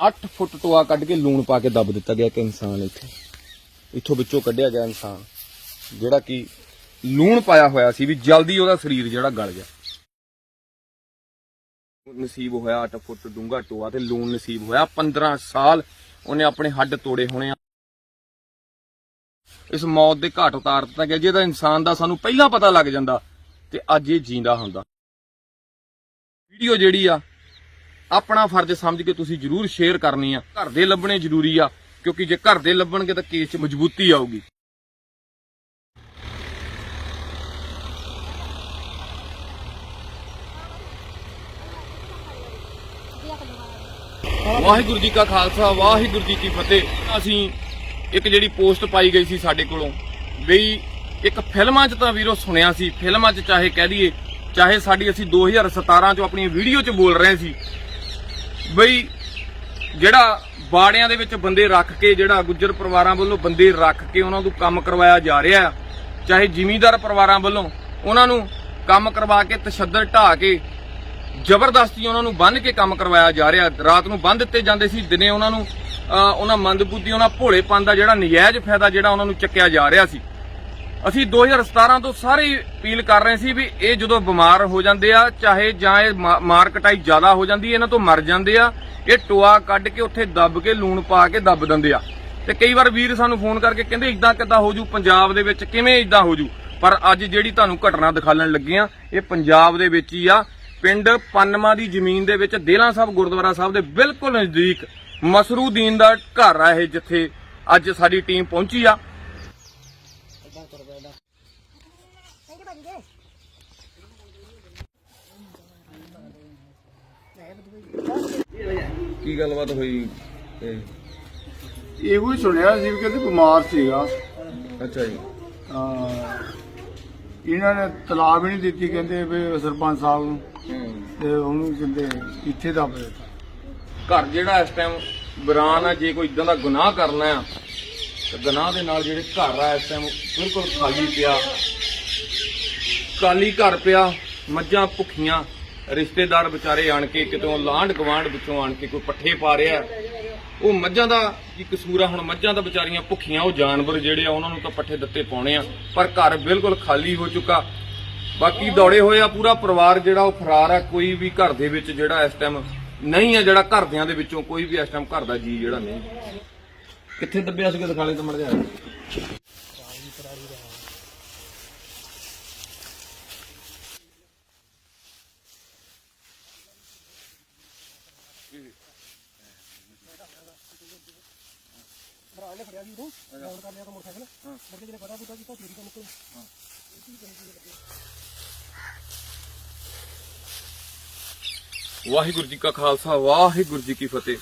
8 ਫੁੱਟ ਟੋਆ ਕੱਢ ਕੇ ਲੂਣ ਪਾ ਕੇ ਦੱਬ ਦਿੱਤਾ ਗਿਆ ਇੱਕ ਇਨਸਾਨ ਇੱਥੇ। ਇੱਥੋਂ ਵਿੱਚੋਂ ਕੱਢਿਆ ਗਿਆ ਇਨਸਾਨ। ਜਿਹੜਾ ਕਿ ਲੂਣ ਪਾਇਆ ਹੋਇਆ ਸੀ ਵੀ ਜਲਦੀ ਉਹਦਾ ਸਰੀਰ ਜਿਹੜਾ ਗਲ ਗਿਆ। ਨਸੀਬ ਹੋਇਆ 8 ਫੁੱਟ ਡੂੰਘਾ ਟੋਆ ਤੇ ਲੂਣ ਨਸੀਬ ਹੋਇਆ। 15 ਸਾਲ ਉਹਨੇ ਆਪਣੇ ਹੱਡ ਤੋੜੇ ਹੋਣੇ ਆ। ਇਸ ਮੌਤ ਦੇ ਘਾਟ ਉਤਾਰ ਦਿੱਤਾ ਗਿਆ, ਜਿਹਦਾ ਇਨਸਾਨ ਦਾ ਸਾਨੂੰ ਪਹਿਲਾਂ ਪਤਾ ਲੱਗ ਜਾਂਦਾ ਤੇ ਅੱਜ ਇਹ ਜੀਂਦਾ ਹੁੰਦਾ। ਵੀਡੀਓ ਜਿਹੜੀ ਆ ਆਪਣਾ ਫਰਜ਼ ਸਮਝ ਕੇ ਤੁਸੀਂ ਜਰੂਰ ਸ਼ੇਅਰ ਕਰਨੀ ਆ। ਘਰ ਦੇ ਲੱਭਣੇ ਜ਼ਰੂਰੀ ਆ, ਕਿਉਂਕਿ ਜੇ ਘਰ ਦੇ ਲੱਭਣਗੇ ਤਾਂ ਕੇਸ 'ਚ ਮਜ਼ਬੂਤੀ ਆਊਗੀ। ਵਾਹਿਗੁਰੂ ਜੀ ਕਾ ਖਾਲਸਾ, ਵਾਹਿਗੁਰੂ ਜੀ ਕੀ ਫਤਿਹ। ਅਸੀਂ ਇੱਕ ਜਿਹੜੀ ਪੋਸਟ ਪਾਈ ਗਈ ਸੀ ਸਾਡੇ ਕੋਲੋਂ ਬਈ ਇੱਕ ਫਿਲਮਾਂ 'ਚ ਤਾਂ ਵੀਰੋ ਸੁਣਿਆ ਸੀ, ਫਿਲਮਾਂ 'ਚ ਚਾਹੇ ਕਹਿ ਦਈਏ, ਚਾਹੇ ਸਾਡੀ ਅਸੀਂ 2017 'ਚ ਆਪਣੀ ਵੀਡੀਓ 'ਚ ਬੋਲ ਰਹੇ ਸੀ ਬਈ, ਜਿਹੜਾ ਬਾੜਿਆਂ ਦੇ ਵਿੱਚ ਬੰਦੇ ਰੱਖ ਕੇ, ਜਿਹੜਾ ਗੁੱਜਰ ਪਰਿਵਾਰਾਂ ਵੱਲੋਂ ਬੰਦੇ ਰੱਖ ਕੇ ਉਹਨਾਂ ਨੂੰ ਕੰਮ ਕਰਵਾਇਆ ਜਾ ਰਿਹਾ ਚਾਹੇ ਜ਼ਿਮੀਂਦਾਰ ਪਰਿਵਾਰਾਂ ਵੱਲੋਂ, ਉਹਨਾਂ ਨੂੰ ਕੰਮ ਕਰਵਾ ਕੇ, ਤਸ਼ੱਦਦ ਢਾ ਕੇ, ਜ਼ਬਰਦਸਤੀ ਉਹਨਾਂ ਨੂੰ ਬੰਨ੍ਹ ਕੇ ਕੰਮ ਕਰਵਾਇਆ ਜਾ ਰਿਹਾ ਰਾਤ ਨੂੰ ਬੰਨ੍ਹ ਦਿੱਤੇ ਜਾਂਦੇ ਸੀ, ਦਿਨੇ ਉਹਨਾਂ ਨੂੰ ਉਹਨਾਂ ਮੰਦਬੁੱਧੀ, ਉਹਨਾਂ ਭੋਲੇਪਨ ਦਾ ਜਿਹੜਾ ਨਜਾਇਜ਼ ਫਾਇਦਾ ਜਿਹੜਾ ਉਹਨਾਂ ਨੂੰ ਚੱਕਿਆ ਜਾ ਰਿਹਾ ਸੀ। ਅਸੀਂ 2017 ਤੋਂ ਸਾਰੇ ਹੀ ਅਪੀਲ ਕਰ ਰਹੇ ਸੀ ਵੀ ਇਹ ਜਦੋਂ ਬਿਮਾਰ ਹੋ ਜਾਂਦੇ ਆ, ਚਾਹੇ ਜਾਂ ਇਹ ਮਾ- ਮਾਰ ਕਟਾਈ ਜ਼ਿਆਦਾ ਹੋ ਜਾਂਦੀ ਹੈ ਇਹਨਾਂ ਤੋਂ ਮਰ ਜਾਂਦੇ ਆ, ਇਹ ਟੋਆ ਕੱਢ ਕੇ ਉੱਥੇ ਦੱਬ ਕੇ ਲੂਣ ਪਾ ਕੇ ਦੱਬ ਦਿੰਦੇ ਆ। ਤੇ ਕਈ ਵਾਰ ਵੀਰ ਸਾਨੂੰ ਫੋਨ ਕਰਕੇ ਕਹਿੰਦੇ ਇਦਾਂ ਕਿੱਦਾਂ ਹੋ ਜੂ? ਪੰਜਾਬ ਦੇ ਵਿੱਚ ਕਿਵੇਂ ਇਦਾਂ ਹੋ ਜੂ? ਪਰ ਅੱਜ ਜਿਹੜੀ ਤੁਹਾਨੂੰ ਘਟਨਾ ਦਿਖਾਲਣ ਲੱਗੇ ਆ, ਇਹ ਪੰਜਾਬ ਦੇ ਵਿੱਚ ਹੀ ਆ। ਪਿੰਡ ਪਨਮਾ ਦੀ ਜ਼ਮੀਨ ਦੇ ਵਿੱਚ ਦੇਲਾ ਸਾਹਿਬ, ਗੁਰਦੁਆਰਾ ਸਾਹਿਬ ਦੇ ਬਿਲਕੁਲ ਨਜ਼ਦੀਕ ਮਸਰੂਦੀਨ ਦਾ ਘਰ ਆ ਇਹ, ਜਿੱਥੇ ਅੱਜ ਸਾਡੀ ਟੀਮ ਪਹੁੰਚੀ ਆ। ਕੀ ਗੱਲਬਾਤ ਹੋਈ? ਇਹੋ ਹੀ ਸੁਣਿਆ ਸੀ ਵੀ ਕਹਿੰਦੇ ਬਿਮਾਰ ਸੀਗਾ। ਅੱਛਾ ਜੀ। ਅਹ ਇਹਨਾਂ ਨੇ ਤਲਾਬ ਹੀ ਨਹੀਂ ਦਿੱਤੀ ਕਹਿੰਦੇ ਵੀ ਸਰਪੰਚ ਸਾਹਿਬ ਨੂੰ। ਤੇ ਉਹਨੂੰ ਕਹਿੰਦੇ ਇੱਥੇ ਦੱਬ ਦਿੱਤਾ। ਘਰ ਜਿਹੜਾ ਇਸ ਟਾਈਮ ਬਰਾਨ ਆ ਜੇ ਕੋਈ ਇਦਾਂ ਦਾ ਗੁਨਾਹ ਕਰਨਾ ਆ ਤੇ ਗੁਨਾਹ ਦੇ ਨਾਲ ਜਿਹੜੇ ਘਰ ਆ ਇਸ ਟਾਈਮ ਬਿਲਕੁਲ ਖਾਲੀ ਪਿਆ। ਕਾਲੀ ਘਰ ਪਿਆ ਮੱਝਾਂ ਭੁੱਖੀਆਂ। ਰਿਸ਼ਤੇਦਾਰ ਵਿਚਾਰੇ ਆਣ ਕੇ ਕਿਤੋਂ ਲਾਂਢ ਗਵਾਂਢ ਵਿੱਚੋਂ ਆਣ ਕੇ ਕੋਈ ਪੱਠੇ ਪਾ ਰਿਹਾ। ਉਹ ਮੱਝਾਂ ਦਾ ਕੀ ਕਸੂਰ ਆ? ਹੁਣ ਮੱਝਾਂ ਤਾਂ ਵਿਚਾਰੀਆਂ ਭੁੱਖੀਆਂ, ਉਹ ਜਾਨਵਰ ਜਿਹੜੇ ਆ, ਉਹਨਾਂ ਨੂੰ ਤਾਂ ਪੱਠੇ ਦਿੱਤੇ ਪਾਉਣੇ ਆ। ਪਰ ਘਰ ਬਿਲਕੁਲ ਖਾਲੀ ਹੋ ਚੁੱਕਾ। ਬਾਕੀ ਦੌੜੇ ਹੋਏ ਆ ਪੂਰਾ ਪਰਿਵਾਰ ਜਿਹੜਾ ਉਹ ਫਰਾਰ ਆ। ਕੋਈ ਵੀ ਘਰ ਦੇ ਵਿੱਚ ਜਿਹੜਾ ਇਸ ਟਾਈਮ ਨਹੀਂ ਆ, ਜਿਹੜਾ ਘਰਦਿਆਂ ਦੇ ਵਿੱਚੋਂ ਕੋਈ ਵੀ ਇਸ ਟਾਈਮ ਘਰ ਦਾ ਜੀ ਜਿਹੜਾ ਨਹੀਂ। ਕਿੱਥੇ ਦੱਬਿਆ ਸੀਗਾ ਦਿਖਾਲੇ ਤਾਂ ਮੜ ਜਾ। ਵਾਹਿਗੁਰੂ ਜੀ ਕਾ ਖਾਲਸਾ ਵਾਹਿਗੁਰੂ ਜੀ ਕੀ ਫਤਿਹ।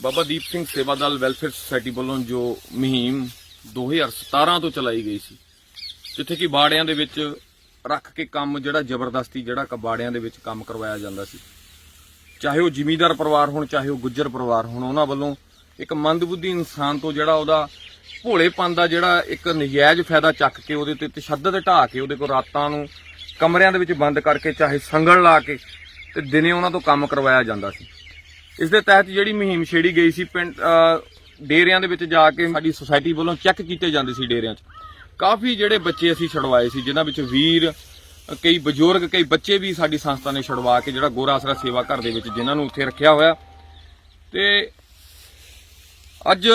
ਬਾਬਾ ਦੀਪ ਸਿੰਘ ਸੇਵਾ ਦਲ ਵੈਲਫੇਅਰ ਸੁਸਾਇਟੀ ਵੱਲੋਂ ਜੋ ਮੁਹਿੰਮ 2017 ਤੋਂ ਚਲਾਈ ਗਈ ਸੀ ਜਿੱਥੇ ਕਿ ਬਾੜਿਆਂ ਦੇ ਵਿੱਚ ਰੱਖ ਕੇ ਕੰਮ ਜਿਹੜਾ ਜ਼ਬਰਦਸਤੀ ਜਿਹੜਾ ਕਬਾੜਿਆਂ ਦੇ ਵਿੱਚ ਕੰਮ ਕਰਵਾਇਆ ਜਾਂਦਾ ਸੀ। ਚਾਹੇ ਉਹ ਜ਼ਿਮੀਂਦਾਰ ਪਰਿਵਾਰ ਹੋਣ ਚਾਹੇ ਉਹ ਗੁੱਜਰ ਪਰਿਵਾਰ ਹੋਣ ਉਹਨਾਂ ਵੱਲੋਂ ਇੱਕ ਮੰਦਬੁੱਧੀ ਇਨਸਾਨ ਤੋਂ ਜਿਹੜਾ ਉਹਦਾ ਭੋਲੇਪਨ ਦਾ ਜਿਹੜਾ ਇੱਕ ਨਜਾਇਜ਼ ਫਾਇਦਾ ਚੱਕ ਕੇ ਉਹਦੇ ਤੇ ਤਸ਼ੱਦਦ ਢਾ ਕੇ ਉਹਦੇ ਕੋਲ ਰਾਤਾਂ ਨੂੰ ਕਮਰਿਆਂ ਦੇ ਵਿੱਚ ਬੰਦ ਕਰਕੇ ਚਾਹੇ ਸੰਗਲ ਲਾ ਕੇ ਤੇ ਦਿਨੇ ਉਹਨਾਂ ਤੋਂ ਕੰਮ ਕਰਵਾਇਆ ਜਾਂਦਾ ਸੀ। ਇਸ ਦੇ ਤਹਿਤ ਜਿਹੜੀ ਮੁਹਿੰਮ ਛੇੜੀ ਗਈ ਸੀ ਪਿੰਡ ਅਹ, ਡੇਰਿਆਂ ਦੇ ਵਿੱਚ ਜਾ ਕੇ ਸਾਡੀ ਸੁਸਾਇਟੀ ਵੱਲੋਂ ਚੈੱਕ ਕੀਤੇ ਜਾਂਦੇ ਸੀ ਡੇਰਿਆਂ 'ਚ। ਕਾਫੀ ਜਿਹੜੇ ਬੱਚੇ ਅਸੀਂ ਛਡਵਾਏ ਸੀ ਜਿਨ੍ਹਾਂ ਵਿੱਚ ਵੀਰ ਕਈ ਬਜ਼ੁਰਗ ਕਈ ਬੱਚੇ ਵੀ ਸਾਡੀ ਸੰਸਥਾ ਨੇ ਛਡਵਾ ਕੇ ਜਿਹੜਾ ਗੋਰਾ ਆਸਰਾ ਸੇਵਾ ਘਰ ਦੇ ਵਿੱਚ ਜਿਨ੍ਹਾਂ ਨੂੰ ਉੱਥੇ ਰੱਖਿਆ ਹੋਇਆ। ਤੇ ਅੱਜ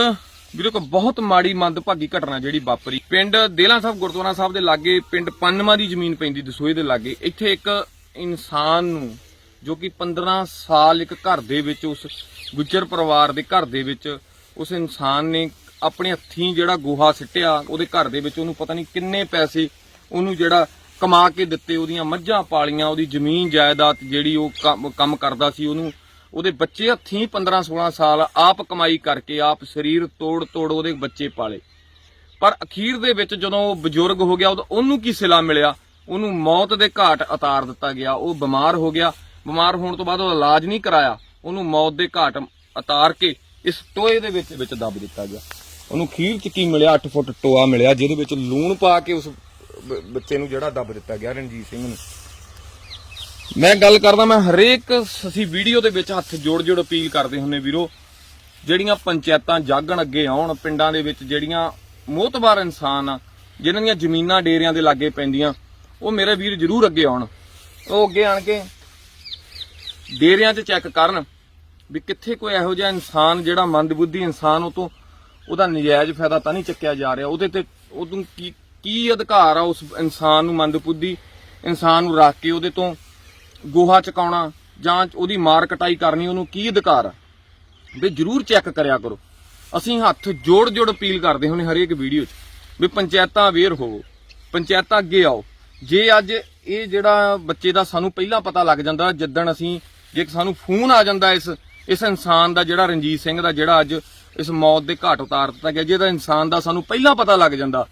ਵੀਰੋ ਕੋ ਬਹੁਤ ਮਾੜੀ ਮੰਦਭਾਗੀ ਘਟਨਾ ਜਿਹੜੀ ਵਾਪਰੀ। ਪਿੰਡ ਦੇਲਾ ਸਾਹਿਬ, ਗੁਰਦੁਆਰਾ ਸਾਹਿਬ ਦੇ ਲਾਗੇ, ਪਿੰਡ ਪੰਨਮਾ ਦੀ ਜ਼ਮੀਨ ਪੈਂਦੀ ਦਸੋਏ ਦੇ ਲਾਗੇ। ਇੱਥੇ ਇੱਕ ਇਨਸਾਨ ਨੂੰ ਜੋ ਕਿ 15 ਸਾਲ ਇੱਕ ਘਰ ਦੇ ਵਿੱਚ, ਉਸ ਗੁੱਜਰ ਪਰਿਵਾਰ ਦੇ ਘਰ ਦੇ ਵਿੱਚ, ਉਸ ਇਨਸਾਨ ਨੇ ਆਪਣੇ ਹੱਥੀਂ ਜਿਹੜਾ ਗੋਹਾ ਸਿੱਟਿਆ, ਉਹਦੇ ਘਰ ਦੇ ਵਿੱਚ ਉਹਨੂੰ ਪਤਾ ਨਹੀਂ ਕਿੰਨੇ ਪੈਸੇ ਉਹਨੂੰ ਜਿਹੜਾ ਕਮਾ ਕੇ ਦਿੱਤੇ, ਉਹਦੀਆਂ ਮੱਝਾਂ ਪਾਲੀਆਂ, ਉਹਦੀ ਜ਼ਮੀਨ ਜਾਇਦਾਦ ਜਿਹੜੀ ਉਹ ਕੰਮ- ਕੰਮ ਕਰਦਾ ਸੀ, ਉਹਨੂੰ ਉਹਦੇ ਬੱਚੇ ਹੱਥੀਂ 15 16 ਸਾਲ ਆਪ ਕਮਾਈ ਕਰਕੇ, ਆਪ ਸਰੀਰ ਤੋੜ ਤੋੜ ਉਹਦੇ ਬੱਚੇ ਪਾਲੇ। ਪਰ ਅਖੀਰ ਦੇ ਵਿੱਚ ਜਦੋਂ ਉਹ ਬਜ਼ੁਰਗ ਹੋ ਗਿਆ ਉਹਨੂੰ ਕੀ ਸਿਲਾ ਮਿਲਿਆ? ਉਹਨੂੰ ਮੌਤ ਦੇ ਘਾਟ ਉਤਾਰ ਦਿੱਤਾ ਗਿਆ। ਉਹ ਬਿਮਾਰ ਹੋ ਗਿਆ। ਬਿਮਾਰ ਹੋਣ ਤੋਂ ਬਾਅਦ ਉਹ ਇਲਾਜ ਨਹੀਂ ਕਰਾਇਆ। ਉਹਨੂੰ ਮੌਤ ਦੇ ਘਾਟ ਉਤਾਰ ਕੇ ਇਸ ਟੋਏ ਦੇ ਵਿੱਚ ਵਿੱਚ ਦੱਬ ਦਿੱਤਾ ਗਿਆ। ਉਹਨੂੰ ਖੀਰ ਚ ਕੀ ਮਿਲਿਆ? 8 ਫੁੱਟ ਟੋਆ ਮਿਲਿਆ, ਜਿਹਦੇ ਵਿੱਚ ਲੂਣ ਪਾ ਕੇ ਉਸ ਬੱਚੇ ਨੂੰ ਜਿਹੜਾ ਦੱਬ ਦਿੱਤਾ ਗਿਆ, ਰਣਜੀਤ ਸਿੰਘ ਨੂੰ। ਮੈਂ ਗੱਲ ਕਰਦਾ, ਮੈਂ ਹਰੇਕ ਅਸੀਂ ਵੀਡੀਓ ਦੇ ਵਿੱਚ ਹੱਥ ਜੋੜ ਜੋੜ ਅਪੀਲ ਕਰਦੇ ਹੁੰਨੇ ਵੀਰੋ, ਜਿਹੜੀਆਂ ਪੰਚਾਇਤਾਂ ਜਾਗਣ ਅੱਗੇ ਆਉਣ, ਪਿੰਡਾਂ ਦੇ ਵਿੱਚ ਜਿਹੜੀਆਂ ਮੋਤਬਾਰ ਇਨਸਾਨ ਆ, ਜਿਨ੍ਹਾਂ ਦੀਆਂ ਜ਼ਮੀਨਾਂ ਡੇਰਿਆਂ ਦੇ ਲਾਗੇ ਪੈਂਦੀਆਂ, ਉਹ ਮੇਰੇ ਵੀਰ ਜਰੂਰ ਅੱਗੇ ਆਉਣ। ਉਹ ਅੱਗੇ ਆਣ ਕੇ ਡੇਰਿਆਂ 'ਚ ਚੈੱਕ ਕਰਨ ਵੀ ਕਿੱਥੇ ਕੋਈ ਇਹੋ ਜਿਹਾ ਇਨਸਾਨ, ਜਿਹੜਾ ਮੰਦਬੁੱਧੀ ਇਨਸਾਨ ਉਹ ਤੋਂ ਉਹਦਾ ਨਜਾਇਜ਼ ਫਾਇਦਾ ਤਾਂ ਨਹੀਂ ਚੱਕਿਆ ਜਾ ਰਿਹਾ। ਉਹਦੇ ਤੇ ਉਹਨੂੰ ਕੀ ਕੀ ਅਧਿਕਾਰ ਆ ਉਸ ਇਨਸਾਨ ਨੂੰ ਮੰਦਬੁੱਧੀ ਇਨਸਾਨ ਨੂੰ ਰੱਖ ਕੇ ਉਹਦੇ ਤੋਂ ਗੋਹਾ ਚਕਾਉਣਾ ਜਾਂ ਉਹਦੀ ਮਾਰ ਕਟਾਈ ਕਰਨੀ, ਉਹਨੂੰ ਕੀ ਅਧਿਕਾਰ ਆ? ਵੀ ਜਰੂਰ ਚੈੱਕ ਕਰਿਆ ਕਰੋ। ਅਸੀਂ ਹੱਥ ਜੋੜ ਜੋੜ ਅਪੀਲ ਕਰਦੇ ਹੁੰਨੇ ਹਰੇਕ ਵੀਡੀਓ 'ਚ ਵੀ ਪੰਚਾਇਤਾਂ ਅਵੇਅਰ ਹੋਵੋ, ਪੰਚਾਇਤਾਂ ਅੱਗੇ ਆਓ। ਜੇ ਅੱਜ ਇਹ ਜਿਹੜਾ ਬੱਚੇ ਦਾ ਸਾਨੂੰ ਪਹਿਲਾਂ ਪਤਾ ਲੱਗ ਜਾਂਦਾ ਜਿੱਦਣ ਅਸੀਂ, ਜੇ ਸਾਨੂੰ ਫੋਨ ਆ ਜਾਂਦਾ ਇਸ ਇਸ ਇਨਸਾਨ ਦਾ ਜਿਹੜਾ ਰਣਜੀਤ ਸਿੰਘ ਦਾ ਜਿਹੜਾ ਅੱਜ ਇਸ ਮੌਤ ਦੇ ਘਾਟ ਉਤਾਰ ਦਿੱਤਾ ਗਿਆ, ਜਿਹਦਾ ਇਨਸਾਨ ਦਾ ਸਾਨੂੰ ਪਹਿਲਾਂ ਪਤਾ ਲੱਗ ਜਾਂਦਾ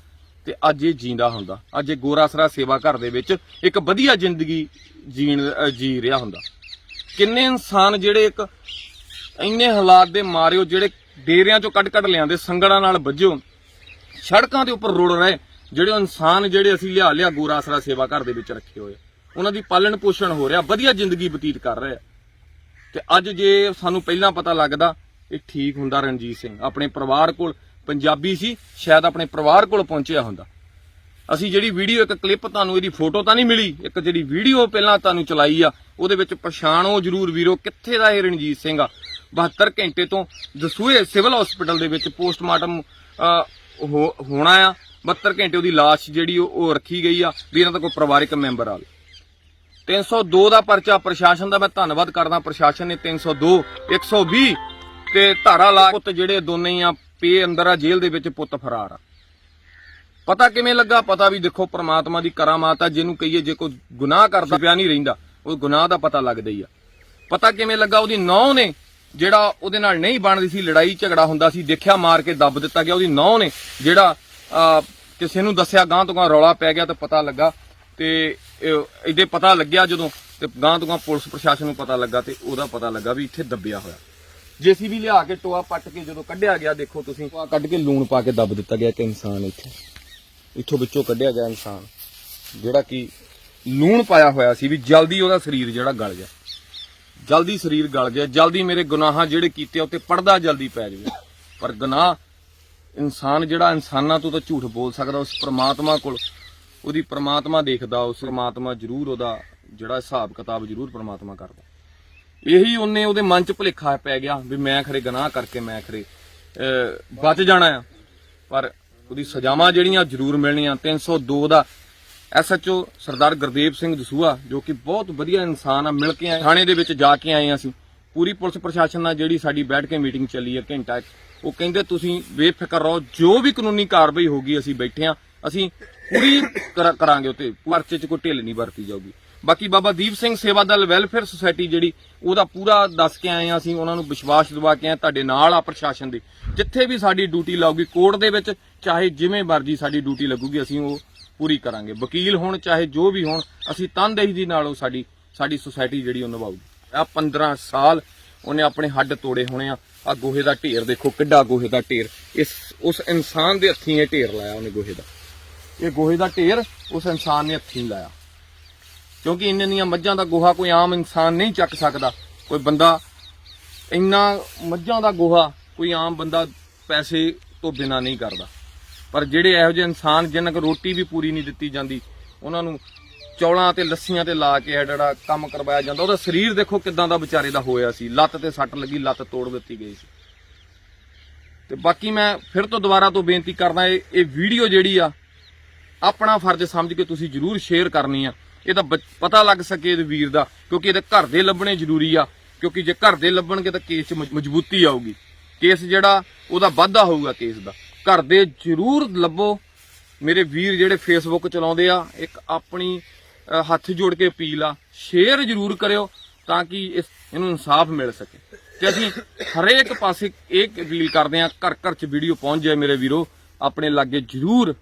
ਤੇ ਅੱਜ ਇਹ ਜੀਂਦਾ ਹੁੰਦਾ। ਅੱਜ ਇਹ ਗੋਰਾਸਰਾ ਸੇਵਾ ਘਰ ਦੇ ਵਿੱਚ ਇੱਕ ਵਧੀਆ ਜ਼ਿੰਦਗੀ ਜੀਣ ਜੀ ਰਿਹਾ ਹੁੰਦਾ। ਕਿੰਨੇ ਇਨਸਾਨ ਜਿਹੜੇ ਇੱਕ ਇੰਨੇ ਹਾਲਾਤ ਦੇ ਮਾਰਿਓ ਜਿਹੜੇ ਡੇਰਿਆਂ ਚੋਂ ਕੱਢ ਕੱਢ ਲਿਆਂਦੇ, ਸੰਗੜਾਂ ਨਾਲ ਵੱਜਿਓ ਸੜਕਾਂ ਦੇ ਉੱਪਰ ਰੋੜ ਰਹੇ, ਜਿਹੜੇ ਇਨਸਾਨ ਜਿਹੜੇ ਅਸੀਂ ਲਿਆ ਲਿਆ ਗੋਰਾਸਰਾ ਸੇਵਾ ਘਰ ਦੇ ਵਿੱਚ ਰੱਖੇ ਹੋਏ ਉਹਨਾਂ ਦੀ ਪਾਲਣ ਪੋਸ਼ਣ ਹੋ ਰਿਹਾ, ਵਧੀਆ ਜ਼ਿੰਦਗੀ ਬਤੀਤ ਕਰ ਰਹੇ ਆ। ਤੇ ਅੱਜ ਜੇ ਸਾਨੂੰ ਪਹਿਲਾਂ ਪਤਾ ਲੱਗਦਾ, ਇਹ ਠੀਕ ਹੁੰਦਾ ਰਣਜੀਤ ਸਿੰਘ, ਆਪਣੇ ਪਰਿਵਾਰ ਕੋਲ ਪੰਜਾਬੀ ਸੀ, ਸ਼ਾਇਦ ਆਪਣੇ ਪਰਿਵਾਰ ਕੋਲ ਪਹੁੰਚਿਆ ਹੁੰਦਾ। ਅਸੀਂ ਜਿਹੜੀ ਵੀਡੀਓ, ਇੱਕ ਕਲਿੱਪ ਤੁਹਾਨੂੰ ਇਹਦੀ ਫੋਟੋ ਤਾਂ ਨਹੀਂ ਮਿਲੀ, ਇੱਕ ਜਿਹੜੀ ਵੀਡੀਓ ਪਹਿਲਾਂ ਤੁਹਾਨੂੰ ਚਲਾਈ ਆ, ਉਹਦੇ ਵਿੱਚ ਪਛਾਣੋ ਜਰੂਰ ਵੀਰੋ, ਕਿੱਥੇ ਦਾ ਇਹ ਰਣਜੀਤ ਸਿੰਘ ਆ? 72 ਘੰਟੇ ਤੋਂ ਦਸੂਏ ਸਿਵਲ ਹਸਪੀਟਲ ਦੇ ਵਿੱਚ ਪੋਸਟਮਾਰਟਮ ਹੋ- ਹੋਣਾ ਆ। 72 ਘੰਟੇ ਉਹਦੀ ਲਾਸ਼ ਜਿਹੜੀ ਉਹ ਰੱਖੀ ਗਈ ਆ, ਵੀ ਇਹਨਾਂ ਦਾ ਕੋਈ ਪਰਿਵਾਰਿਕ ਮੈਂਬਰ ਆਵੇ। 302 ਦਾ ਪਰਚਾ ਪ੍ਰਸ਼ਾਸਨ ਦਾ, ਮੈਂ ਧੰਨਵਾਦ ਕਰਦਾ। ਪ੍ਰਸ਼ਾਸਨ ਨੇ 302 120 ਤੇ ਧਾਰਾ ਲਾ ਉੱਤੇ ਜਿਹੜੇ ਦੋਨੇ ਆ ਪੇ ਅੰਦਰ ਆ, ਜੇਲ੍ਹ ਦੇ ਵਿੱਚ ਪੁੱਤ ਫਰਾਰ ਆ। ਪਤਾ ਕਿਵੇਂ ਲੱਗਾ? ਪਤਾ ਵੀ ਦੇਖੋ, ਪ੍ਰਮਾਤਮਾ ਦੀ ਕਰਾਮਾਤ ਆ ਜਿਹਨੂੰ ਕਹੀਏ ਜੇ ਕੋਈ ਗੁਨਾਹ ਕਰਦਾ, ਪਿਆ ਨਹੀਂ ਰਹਿੰਦਾ, ਉਹ ਗੁਨਾਹ ਦਾ ਪਤਾ ਲੱਗਦਾ ਹੀ ਆ। ਪਤਾ ਕਿਵੇਂ ਲੱਗਾ? ਉਹਦੀ ਨੌ ਨੇ, ਜਿਹੜਾ ਉਹਦੇ ਨਾਲ ਨਹੀਂ ਬਣਦੀ ਸੀ, ਲੜਾਈ ਝਗੜਾ ਹੁੰਦਾ ਸੀ, ਦੇਖਿਆ ਮਾਰ ਕੇ ਦੱਬ ਦਿੱਤਾ ਗਿਆ। ਉਹਦੀ ਨੌ ਨੇ, ਜਿਹੜਾ ਕਿਸੇ ਨੂੰ ਦੱਸਿਆ ਗਾਂ ਤੋਂ ਗਾਂ ਰੌਲਾ ਪੈ ਗਿਆ ਤਾਂ ਪਤਾ ਲੱਗਾ ਤੇ ਇਹਦੇ ਪਤਾ ਲੱਗਿਆ ਜਦੋਂ ਤੇ ਗਾਂ ਤੋਂ ਗਾਂ ਪੁਲਿਸ ਪ੍ਰਸ਼ਾਸਨ ਨੂੰ ਪਤਾ ਲੱਗਾ ਤੇ ਉਹਦਾ ਪਤਾ ਲੱਗਾ ਵੀ ਇੱਥੇ ਦੱਬਿਆ ਹੋਇਆ। ਜੇਸੀਬੀ ਲਿਆ ਕੇ ਟੋਆ ਪੱਟ ਕੇ ਜਦੋਂ ਕੱਢਿਆ ਗਿਆ, ਦੇਖੋ ਤੁਸੀਂ। ਟੋਆ ਕੱਢ ਕੇ ਲੂਣ ਪਾ ਕੇ ਦੱਬ ਦਿੱਤਾ ਗਿਆ ਕਿ ਇਨਸਾਨ ਇੱਥੇ। ਇੱਥੋਂ ਵਿੱਚੋਂ ਕੱਢਿਆ ਗਿਆ ਇਨਸਾਨ। ਜਿਹੜਾ ਕਿ ਲੂਣ ਪਾਇਆ ਹੋਇਆ ਸੀ ਵੀ ਜਲਦੀ ਉਹਦਾ ਸਰੀਰ ਜਿਹੜਾ ਗਲ ਗਿਆ। ਜਲਦੀ ਸਰੀਰ ਗਲ ਗਿਆ। ਜਲਦੀ ਮੇਰੇ ਗੁਨਾਹਾਂ ਜਿਹੜੇ ਕੀਤੇ ਆ, ਉੱਤੇ ਪਰਦਾ ਜਲਦੀ ਪੈ ਜਾਵੇ। ਪਰ ਗੁਨਾਹ ਇਨਸਾਨ ਜਿਹੜਾ ਇਨਸਾਨਾਂ ਤੋਂ ਤਾਂ ਝੂਠ ਬੋਲ ਸਕਦਾ, ਉਸ ਪ੍ਰਮਾਤਮਾ ਕੋਲ। ਉਹਦੀ ਪ੍ਰਮਾਤਮਾ ਦੇਖਦਾ, ਉਸ ਪ੍ਰਮਾਤਮਾ ਜ਼ਰੂਰ ਉਹਦਾ ਜਿਹੜਾ ਹਿਸਾਬ ਕਿਤਾਬ ਜ਼ਰੂਰ ਪ੍ਰਮਾਤਮਾ ਕਰਦਾ। ਇਹੀ ਉਹਨੇ ਉਹਦੇ ਮਨ 'ਚ ਭੁਲੇਖਾ ਪੈ ਗਿਆ ਵੀ ਮੈਂ ਖਰੇ ਗੁਨਾਹ ਕਰਕੇ ਮੈਂ ਖਰੇ ਬਚ ਜਾਣਾ ਆ। ਪਰ ਉਹਦੀ ਸਜ਼ਾਵਾਂ ਜਿਹੜੀਆਂ ਜ਼ਰੂਰ ਮਿਲਣੀਆਂ। 302 ਦਾ ਐਸਐਚਓ ਸਰਦਾਰ ਗੁਰਦੇਵ ਸਿੰਘ ਦਸੂਆ ਜੋ ਕਿ ਬਹੁਤ ਵਧੀਆ ਇਨਸਾਨ ਆ ਮਿਲ ਕੇ ਆਏ ਥਾਣੇ ਦੇ ਵਿੱਚ ਜਾ ਕੇ ਆਏ ਹਾਂ ਅਸੀਂ। ਪੂਰੀ ਪੁਲਿਸ ਪ੍ਰਸ਼ਾਸਨ ਨਾਲ ਜਿਹੜੀ ਸਾਡੀ ਬੈਠ ਕੇ ਮੀਟਿੰਗ ਚੱਲੀ ਹੈ ਘੰਟਾ ਇੱਕ, ਉਹ ਕਹਿੰਦੇ ਤੁਸੀਂ ਬੇਫਿਕਰ ਰਹੋ ਜੋ ਵੀ ਕਾਨੂੰਨੀ ਕਾਰਵਾਈ ਹੋਗੀ ਅਸੀਂ ਬੈਠੇ ਆ। ਅਸੀਂ ਪੂਰੀ ਕਰਾ- ਕਰਾਂਗੇ ਉਤੇ। ਪਰਚੇ 'ਚ ਕੋਈ ਢਿੱਲ ਨਹੀਂ ਵਰਤੀ ਜਾਊਗੀ। ਬਾਕੀ ਬਾਬਾ ਦੀਪ ਸਿੰਘ ਸੇਵਾ ਦਲ ਵੈਲਫੇਅਰ ਸੁਸਾਇਟੀ ਜਿਹੜੀ, ਉਹਦਾ ਪੂਰਾ ਦੱਸ ਕੇ ਆਏ ਆ ਅਸੀਂ, ਉਹਨਾਂ ਨੂੰ ਵਿਸ਼ਵਾਸ ਦਿਵਾ ਕੇ ਆਏ ਤੁਹਾਡੇ ਨਾਲ ਆ ਪ੍ਰਸ਼ਾਸਨ ਦੇ। ਜਿੱਥੇ ਵੀ ਸਾਡੀ ਡਿਊਟੀ ਲਾਊਗੀ ਕੋਰਟ ਦੇ ਵਿੱਚ ਚਾਹੇ ਜਿਵੇਂ ਮਰਜ਼ੀ ਸਾਡੀ ਡਿਊਟੀ ਲੱਗੂਗੀ, ਅਸੀਂ ਉਹ ਪੂਰੀ ਕਰਾਂਗੇ। ਵਕੀਲ ਹੋਣ, ਚਾਹੇ ਜੋ ਵੀ ਹੋਣ, ਅਸੀਂ ਤਨਦੇਹੀ ਦੀ ਨਾਲ ਉਹ ਸਾਡੀ ਸਾਡੀ ਸੁਸਾਇਟੀ ਜਿਹੜੀ ਉਹ ਨਿਭਾਊਗੀ। ਆ 15 ਸਾਲ ਉਹਨੇ ਆਪਣੇ ਹੱਡ ਤੋੜੇ ਹੋਣੇ ਆ। ਆ ਗੋਹੇ ਦਾ ਢੇਰ ਦੇਖੋ, ਕਿੱਡਾ ਗੋਹੇ ਦਾ ਢੇਰ। ਇਸ, ਉਸ ਇਨਸਾਨ ਦੇ ਹੱਥੀਂ ਇਹ ਢੇਰ ਲਾਇਆ ਉਹਨੇ ਗੋਹੇ ਦਾ। ਇਹ ਗੋਹੇ ਦਾ ਢੇਰ ਉਸ ਇਨਸਾਨ ਨੇ ਹੱਥੀਂ ਲਾਇਆ। ਕਿਉਂਕਿ ਇੰਨੇ ਦੀਆਂ ਮੱਝਾਂ ਦਾ ਗੋਹਾ ਕੋਈ ਆਮ ਇਨਸਾਨ ਨਹੀਂ ਚੱਕ ਸਕਦਾ। ਕੋਈ ਬੰਦਾ ਇੰਨਾ ਮੱਝਾਂ ਦਾ ਗੋਹਾ ਕੋਈ ਆਮ ਬੰਦਾ ਪੈਸੇ ਤੋਂ ਬਿਨਾ ਨਹੀਂ ਕਰਦਾ। ਪਰ ਜਿਹੜੇ ਇਹੋ ਜਿਹੇ ਇਨਸਾਨ ਜਿਨ੍ਹਾਂ ਕੋ ਰੋਟੀ ਵੀ ਪੂਰੀ ਨਹੀਂ ਦਿੱਤੀ ਜਾਂਦੀ, ਉਹਨਾਂ ਨੂੰ ਚੌਲਾਂ ਤੇ ਲੱਸੀਆਂ ਤੇ ਲਾ ਕੇ ਇਹ ਜਿਹੜਾ ਕੰਮ ਕਰਵਾਇਆ ਜਾਂਦਾ, ਉਹਦਾ ਸਰੀਰ ਦੇਖੋ ਕਿਦਾਂ ਦਾ ਵਿਚਾਰੇ ਦਾ ਹੋਇਆ ਸੀ। ਲੱਤ ਤੇ ਸੱਟ ਲੱਗੀ, ਲੱਤ ਤੋੜ ਦਿੱਤੀ ਗਈ ਸੀ। ਤੇ ਬਾਕੀ ਮੈਂ ਫਿਰ ਤੋਂ ਦੁਬਾਰਾ ਤੋਂ ਬੇਨਤੀ ਕਰਦਾ, ਇਹ ਇਹ ਵੀਡੀਓ ਜਿਹੜੀ ਆ, ਆਪਣਾ ਫਰਜ਼ ਸਮਝ ਕੇ ਤੁਸੀਂ ਜਰੂਰ ਸ਼ੇਅਰ ਕਰਨੀ ਆ। ਇਹਦਾ ਤਾਂ ਪਤਾ ਲੱਗ ਸਕੇ ਇਹਦੇ ਵੀਰ ਦਾ, ਕਿਉਂਕਿ ਇਹਦੇ ਘਰ ਦੇ ਲੱਭਣੇ ਜ਼ਰੂਰੀ ਆ, ਕਿਉਂਕਿ ਜੇ ਘਰ ਦੇ ਲੱਭਣਗੇ ਤਾਂ ਕੇਸ 'ਚ ਮਜ਼ਬੂਤੀ ਆਊਗੀ। ਕੇਸ ਜਿਹੜਾ, ਉਹਦਾ ਵਾਧਾ ਹੋਊਗਾ ਕੇਸ ਦਾ। ਘਰ ਦੇ ਜ਼ਰੂਰ ਲੱਭੋ। ਮੇਰੇ ਵੀਰ ਜਿਹੜੇ ਫੇਸਬੁੱਕ ਚਲਾਉਂਦੇ ਆ, ਇੱਕ ਆਪਣੀ ਹੱਥ ਜੋੜ ਕੇ ਅਪੀਲ ਆ ਸ਼ੇਅਰ ਜ਼ਰੂਰ ਕਰਿਓ ਤਾਂ ਕਿ ਇਸ ਇਹਨੂੰ ਇਨਸਾਫ ਮਿਲ ਸਕੇ। ਤੇ ਅਸੀਂ ਹਰੇਕ ਪਾਸੇ ਇਹ ਅਪੀਲ ਕਰਦੇ ਆ ਘਰ ਘਰ 'ਚ ਵੀਡੀਓ ਪਹੁੰਚ ਜਾਏ ਮੇਰੇ ਵੀਰੋ, ਆਪਣੇ ਲਾਗੇ ਜ਼ਰੂਰ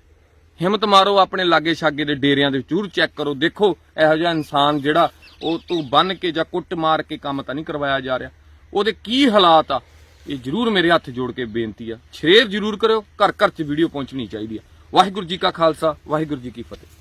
ਹਿੰਮਤ ਮਾਰੋ ਆਪਣੇ ਲਾਗੇ ਛਾਗੇ ਦੇ ਡੇਰਿਆਂ ਦੇ ਜ਼ਰੂਰ ਚੈੱਕ ਕਰੋ, ਦੇਖੋ, ਇਹੋ ਜਿਹਾ ਇਨਸਾਨ ਜਿਹੜਾ ਉਹ ਤੋਂ ਬੰਨ ਕੇ ਜਾਂ ਕੁੱਟ ਮਾਰ ਕੇ ਕੰਮ ਤਾਂ ਨਹੀਂ ਕਰਵਾਇਆ ਜਾ ਰਿਹਾ। ਉਹਦੇ ਕੀ ਹਾਲਾਤ ਆ? ਇਹ ਜ਼ਰੂਰ ਮੇਰੇ ਹੱਥ ਜੋੜ ਕੇ ਬੇਨਤੀ ਆ। ਸ਼ੇਅਰ ਜ਼ਰੂਰ ਕਰਿਓ, ਘਰ ਘਰ 'ਚ ਵੀਡੀਓ ਪਹੁੰਚਣੀ ਚਾਹੀਦੀ ਆ। ਵਾਹਿਗੁਰੂ ਜੀ ਕਾ ਖਾਲਸਾ, ਵਾਹਿਗੁਰੂ ਜੀ ਕੀ ਫਤਿਹ।